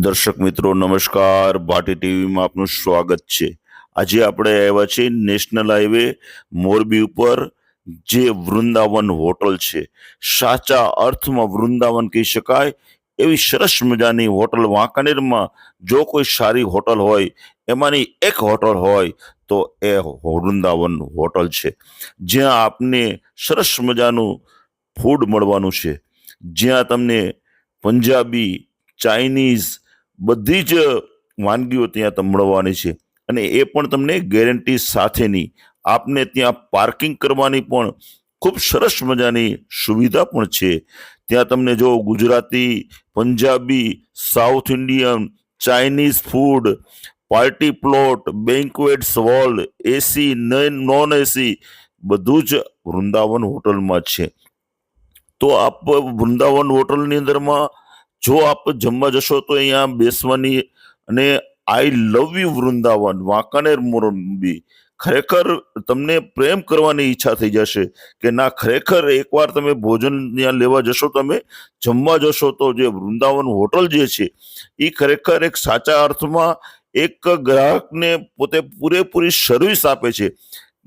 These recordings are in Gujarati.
દર્શક મિત્રો, નમસ્કાર. ભાટી ટીવીમાં આપનું સ્વાગત છે. આજે આપણે આવ્યા છીએ નેશનલ હાઈવે મોરબી ઉપર, જે વૃંદાવન હોટલ છે. સાચા અર્થમાં વૃંદાવન કહી શકાય, એવી સરસ મજાની હોટલ વાંકાનેરમાં જો કોઈ સારી હોટલ હોય, એમાંની એક હોટલ હોય, તો એ વૃંદાવન હોટલ છે. જ્યાં આપને સરસ મજાનું ફૂડ મળવાનું છે. જ્યાં તમને પંજાબી ચાઇનીઝ બધી જ વાનગીઓ ત્યાં તમને મળવાની છે. અને એ પણ તમને ગેરંટી સાથેની. આપને ત્યાં પાર્કિંગ કરવાની પણ ખૂબ સરસ મજાની સુવિધા પણ છે. ત્યાં તમને જો Gujarati, Punjabi, south Indian, Chinese food, party plot banquets hall AC non AC, બધું જ વૃંદાવન હોટલમાં છે. તો આપ વૃંદાવન હોટલની અંદરમાં જો આપ જમવા જશો તો અહીંયા બેસવાની અને I love you Vrindavan, Wankaner Morbi. ખરેખર તમને પ્રેમ કરવાની ઈચ્છા થઈ જશે કે ના, ખરેખર એકવાર તમે ભોજન ત્યાં લેવા જશો, તમે જમવા જશો તો જે વૃંદાવન હોટલ જે છે એ ખરેખર એક સાચા અર્થમાં એક ગ્રાહકને પોતે પૂરેપૂરી સર્વિસ આપે છે.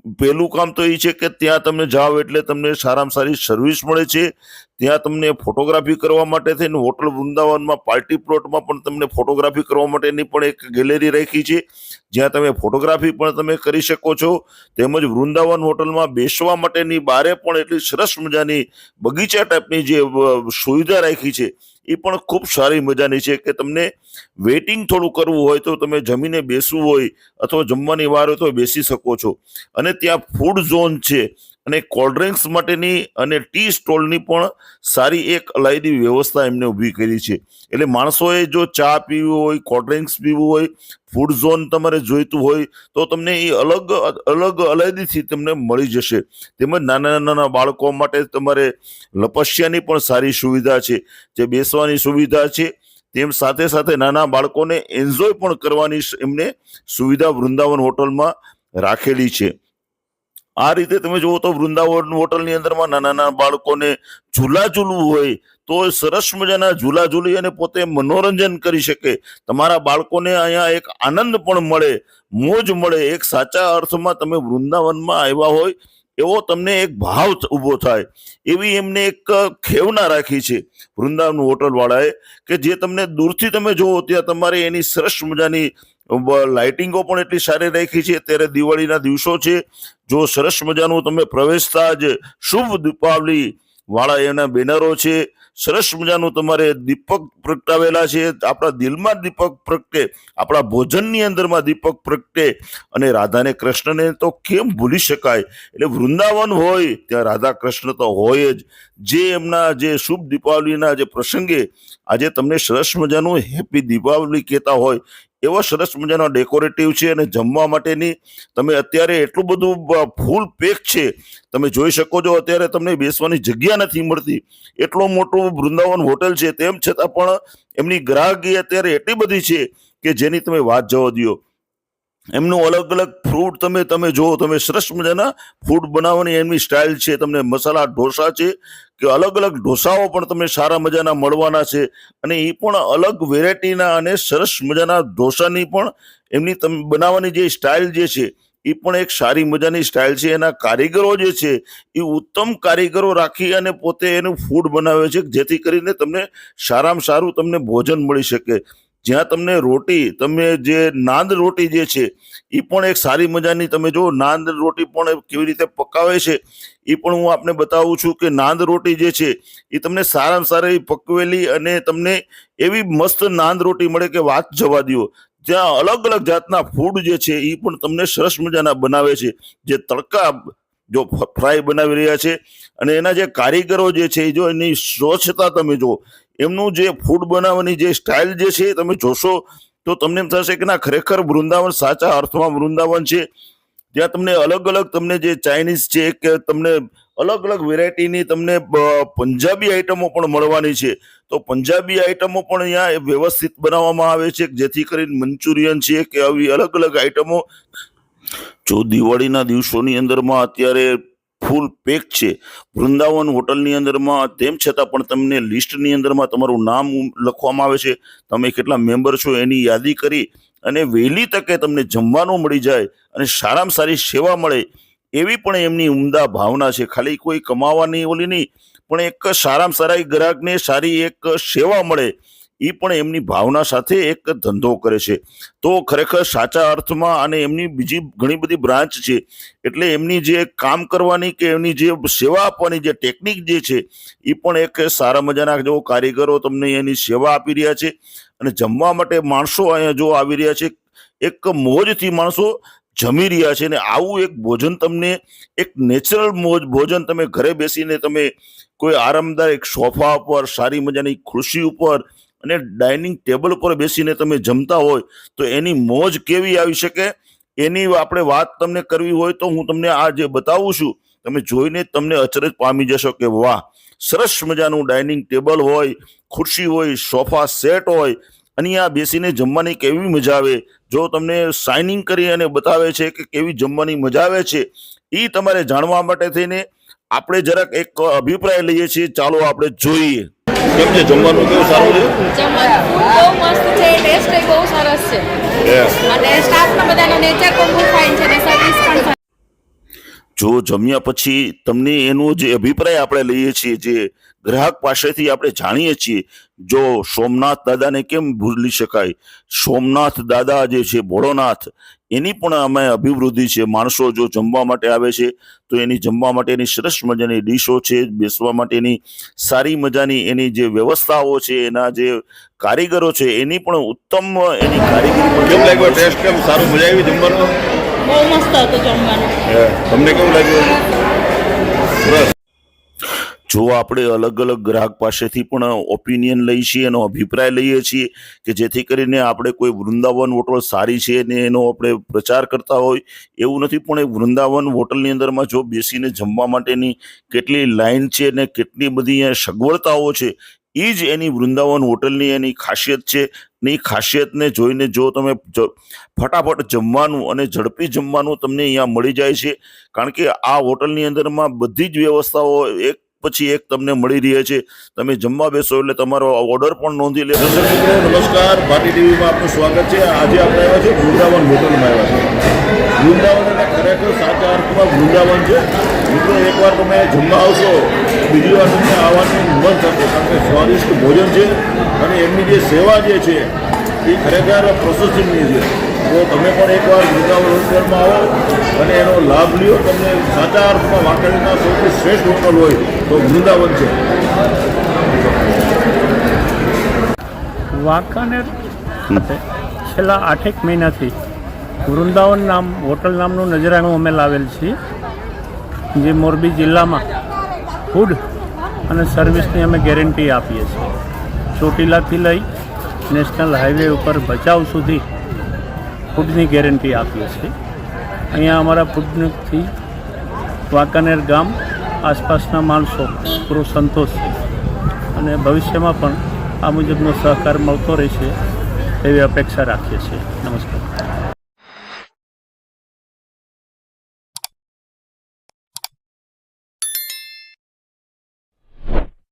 પહેલું કામ તો એ છે કે ત્યાં તમે જાઓ એટલે તમને સારામાં સારી સર્વિસ મળે છે. ત્યાં તમને ફોટોગ્રાફી કરવા માટે થઈને હોટલ વૃંદાવનમાં પાર્ટી પ્લોટમાં પણ તમને ફોટોગ્રાફી કરવા માટેની પણ એક ગેલેરી રાખી છે. જ્યાં તમે ફોટોગ્રાફી પણ તમે કરી શકો છો. તેમજ વૃંદાવન હોટલમાં બેસવા માટેની બારે પણ એટલી સરસ મજાની બગીચા ટાઈપની જે સુવિધા રાખી છે. એ પણ ખૂબ સારી મજાની છે કે તમને વેઇટિંગ થોડું કરવું હોય તો તમે જમીને બેસવું હોય અથવા જમવાની વાર હોય તો બેસી શકો છો. અને ત્યાં ફૂડ ઝોન છે. અને કોલ્ડ ડ્રિંક્સ માટેની અને ટી સ્ટોલની પણ સારી એક અલાયદી વ્યવસ્થા એમને ઊભી કરી છે. એટલે માણસોએ જો ચા પીવી હોય, કોલ્ડ ડ્રિંક્સ પીવું હોય, ફૂડ ઝોન તમારે જોઈતું હોય, તો તમને એ અલગ અલગ અલાયદીથી તમને મળી જશે. તેમજ નાના નાના બાળકો માટે તમારે લપસ્યાની પણ સારી સુવિધા છે. જે બેસવાની સુવિધા છે, તેમ સાથે સાથે નાના બાળકોને એન્જોય પણ કરવાની એમને સુવિધા વૃંદાવન હોટલમાં રાખેલી છે. આ રીતે તમે જુઓ તો વૃંદાવન હોટલની અંદરમાં નાના નાના બાળકોને ઝૂલા ઝૂલવું હોય તો સરસ મજાના ઝૂલા ઝૂલી અને પોતે મનોરંજન કરી શકે. તમારા બાળકોને અહીંયા એક આનંદ પણ મળે, મોજ મળે. એક સાચા અર્થમાં તમે વૃંદાવનમાં આવ્યા હોય એવો તમને એક ભાવ ઊભો થાય. એવી એમને એક ખેવના રાખી છે વૃંદાવન હોટલવાળાએ કે જે તમને દૂરથી તમે જુઓ ત્યાં તમારે એની સરસ મજાની લાઇટિંગો પણ એટલી સારી રાખી છે. ત્યારે દિવાળીના દિવસો છે. જો સરસ મજાનું તમે પ્રવેશતા જ શુભ દીપાવલી વાળા એના બેનરો છે. સરસ મજાનું તમારે દીપક પ્રગટાવેલા છે. આપણા દિલમાં દીપક પ્રગટે, આપણા ભોજનની અંદરમાં દીપક પ્રગટે અને રાધાને કૃષ્ણને તો કેમ ભૂલી શકાય? એટલે વૃંદાવન હોય, ત્યાં રાધા કૃષ્ણ તો હોય જ. જે એમના જે શુભ દીપાવલીના જે પ્રસંગે આજે તમને સરસ મજાનું હેપી દીપાવલી કહેતા હોય એવા સરસ મજાનો ડેકોરેટિવ છે અને જમવા માટેની તમે અત્યારે એટલું બધું ફૂલ પેક છે. તમે જોઈ શકો છો અત્યારે તમને બેસવાની જગ્યા નથી મળતી. એટલો મોટું વૃંદાવન હોટલ છે. તેમ છતાં પણ એમની ગ્રાહકી અત્યારે એટલી બધી છે કે જેની તમે વાત જવા દ્યો. એમનું અલગ અલગ ફ્રૂટ તમે તમે જુઓ, તમે સરસ મજાના ફૂડ બનાવવાની એમની સ્ટાઇલ છે, તમને મસાલા ઢોસા છે, કે અલગ અલગ ઢોસાઓ પણ તમને સારા મજાના મળવાના છે, અને એ પણ અલગ વેરાયટીના અને સરસ મજાના ઢોસાની પણ એમની તમે, બનાવવાની જે સ્ટાઇલ જે છે એ પણ એક સારી મજાની સ્ટાઇલ છે, એના કારીગરો જે છે એ ઉત્તમ કારીગરો રાખી અને પોતે એનું ફૂડ બનાવે છે, જેથી કરીને તમને સારામાં સારું તમને ભોજન મળી શકે. જ્યાં તમને રોટી, તમે જે નાંદ રોટી જે છે એ પણ એક સારી મજાની તમે જો નાંદ રોટી પણ કેવી રીતે પકાવે છે એ પણ હું આપને બતાવું છું કે નાંદ રોટી જે છે એ તમને સારામાં સારી પકવેલી અને તમને એવી મસ્ત નાંદ રોટી મળે કે વાત જવા દો જ્યાં અલગ અલગ જાતના ફૂડ જે છે એ પણ તમને સરસ મજાના બનાવે છે. જે તડકા જો ફ્રાય બનાવી રહ્યા છે અને એના જે કારીગરો જે છે જો એની સ્વચ્છતા તમે જો એમનું જે ફૂડ બનાવવાની જે સ્ટાઇલ જે છે તમે જોશો, તો તમને એમ થશે કે ના, ખરેખર વૃંદાવન સાચા અર્થમાં વૃંદાવન છે. ત્યાં તમને અલગ અલગ તમને જે ચાઇનીઝ છે કે તમને અલગ અલગ વેરાયટીની તમને પંજાબી આઈટમો પણ મળવાની છે. તો પંજાબી આઈટમો પણ અહીંયા વ્યવસ્થિત બનાવવામાં આવે છે, જેથી કરીને મંચુરિયન છે કે આવી અલગ અલગ આઈટમો જો દિવાળીના દિવસોની અંદરમાં અત્યારે ફૂલ પેક છે. વૃંદાવન હોટલની અંદરમાં, તેમ છતાં પણ તમને લિસ્ટની અંદરમાં તમારું નામ લખવામાં આવે છે. તમે કેટલા મેમ્બર છો એની યાદી કરી અને વહેલી તકે તમને જમવાનું મળી જાય અને સારામાં સારી સેવા મળે એવી પણ એમની ઉમદા ભાવના છે. ખાલી કોઈ કમાવાની ઓલી નહીં, પણ એક સારામાં સારા ગ્રાહકને સારી એક સેવા મળે. એ પણ એમની ભાવના સાથે એક ધંધો કરે છે. તો ખરેખર સાચા અર્થમાં અને એમની બીજી ઘણી બધી બ્રાન્ચ છે, એટલે એમની જે કામ કરવાની કે એમની જે સેવા આપવાની જે ટેકનિક જે છે એ પણ એક સારા મજાના જો કારીગરો તમને એની સેવા આપી રહ્યા છે. અને જમવા માટે માણસો અહીંયા જો આવી રહ્યા છે, એક મોજથી માણસો જમી રહ્યા છે ને આવું એક ભોજન તમને, એક નેચરલ મોજ, ભોજન તમે ઘરે બેસીને તમે કોઈ આરામદાયક સોફા ઉપર, સારી મજાની ખુરશી ઉપર અને ડાઇનિંગ ટેબલ પર બેસીને તમે જમતા હોય તો એની મોજ કેવી આવી શકે? એની આપણે વાત તમને કરવી હોય તો હું તમને આ જે બતાવું છું, તમે જોઈને તમને અચરજ પામી જશો કે વાહ, સરસ મજાનું ડાઇનિંગ ટેબલ હોય, ખુરશી હોય, સોફા સેટ હોય, અને આ બેસીને જમવાની કેવી મજા આવે? જો તમને સાઇનિંગ કરી અને બતાવે છે કે કેવી જમવાની મજા આવે છે, એ તમારે જાણવા માટે થઈને આપણે જરાક એક અભિપ્રાય લઈએ છીએ. ચાલો આપણે જોઈએ. કેમ છે? જમવાનું કેવું સારું જમવાનું બહુ મસ્ત છે ટેસ્ટ બહુ સરસ છે. છે અને સ્ટાફનો બધાનો નેચર પણ બહુ ફાઇન છે અને સર્વિસ પણ જો જમ્યા પછી તમને એનો જે અભિપ્રાય આપણે લઈએ છીએ જે ગ્રાહક પાસેથી આપણે જાણીએ છીએ જો સોમનાથ દાદાને કેમ ભૂલી શકાય? સોમનાથ દાદા જે છે ભોળોનાથ એની પણ અમે અભિવૃદ્ધિ છે. માણસો જો જમવા માટે આવે છે તો એની જમવા માટેની સરસ મજાની ડીશો છે બેસવા માટેની સારી મજાની એની જે વ્યવસ્થાઓ છે એના જે કારીગરો છે એની પણ ઉત્તમ એની કારીગરી પણ કેમ લાગ્યો ટેસ્ટ કેમ સારું મજા આવી જમવાનું? બહુ મસ્ત હતું જમવાનું. તમને કેવું લાગ્યું? સરસ. જો આપણે અલગ અલગ ગ્રાહક પાસેથી પણ ઓપિનિયન લઈએ છીએ, એનો અભિપ્રાય લઈએ છીએ કે જેથી કરીને આપણે કોઈ વૃંદાવન હોટલ સારી છે ને એનો આપણે પ્રચાર કરતા હોય, એવું નથી. પણ એ વૃંદાવન હોટલની અંદરમાં જો બેસીને જમવા માટેની કેટલી લાઈન છે ને કેટલી બધી સગવડતાઓ છે એ જ એની વૃંદાવન હોટલની એની ખાસિયત છે. ને ખાસિયતને જોઈને જો તમે ફટાફટ જમવાનું અને ઝડપી જમવાનું તમને અહીંયા મળી જાય છે. કારણ કે આ હોટલની અંદરમાં બધી જ વ્યવસ્થાઓ એક પછી એક તમને મળી રહે છે. તમે જમવા બેસો એટલે તમારો ઓર્ડર પણ નોંધી લે મિત્રો નમસ્કાર. ભાટી ટીવીમાં આપનું સ્વાગત છે. આજે આપણે આવ્યા છે વૃંદાવન હોટલમાં આવ્યા છે વૃંદાવન એટલે ખરેખર સાચા અર્થમાં વૃંદાવન છે. મિત્રો, એકવાર તમે જમવા આવશો, બીજી વાર તમને આવવાનું મન થશે, કારણ કે સ્વાદિષ્ટ ભોજન છે અને એમની જે સેવા જે છે, એ ખરેખર પ્રોસેસિંગની છે. તો તમે પણ એકવાર વૃંદાવન હોટલમાં આવો અને એનો લાભ લ્યો. તમને સાચા અર્થમાં વાંકડીના સૌથી શ્રેષ્ઠ હોટલ હોય તો વૃંદાવન છે. વાંકાનેર ખાતે છેલ્લા આઠેક મહિનાથી વૃંદાવન નામ, હોટલ નામનું નજરાણું અમે લાવેલ છીએ, જે મોરબી જિલ્લામાં ફૂડ અને સર્વિસની અમે ગેરંટી આપીએ છીએ. ચોટીલાથી લઈ નેશનલ હાઈવે ઉપર ભચાઉ સુધી ફૂડની ગેરંટી આપીએ છીએ. અહીંયા અમારા ફૂડથી વાંકાનેર ગામ આસપાસના માણસો પૂરો સંતોષ છે. અને ભવિષ્યમાં પણ આ મુજબનો સહકાર મળતો રહેશે એવી અપેક્ષા રાખીએ છીએ. નમસ્કાર.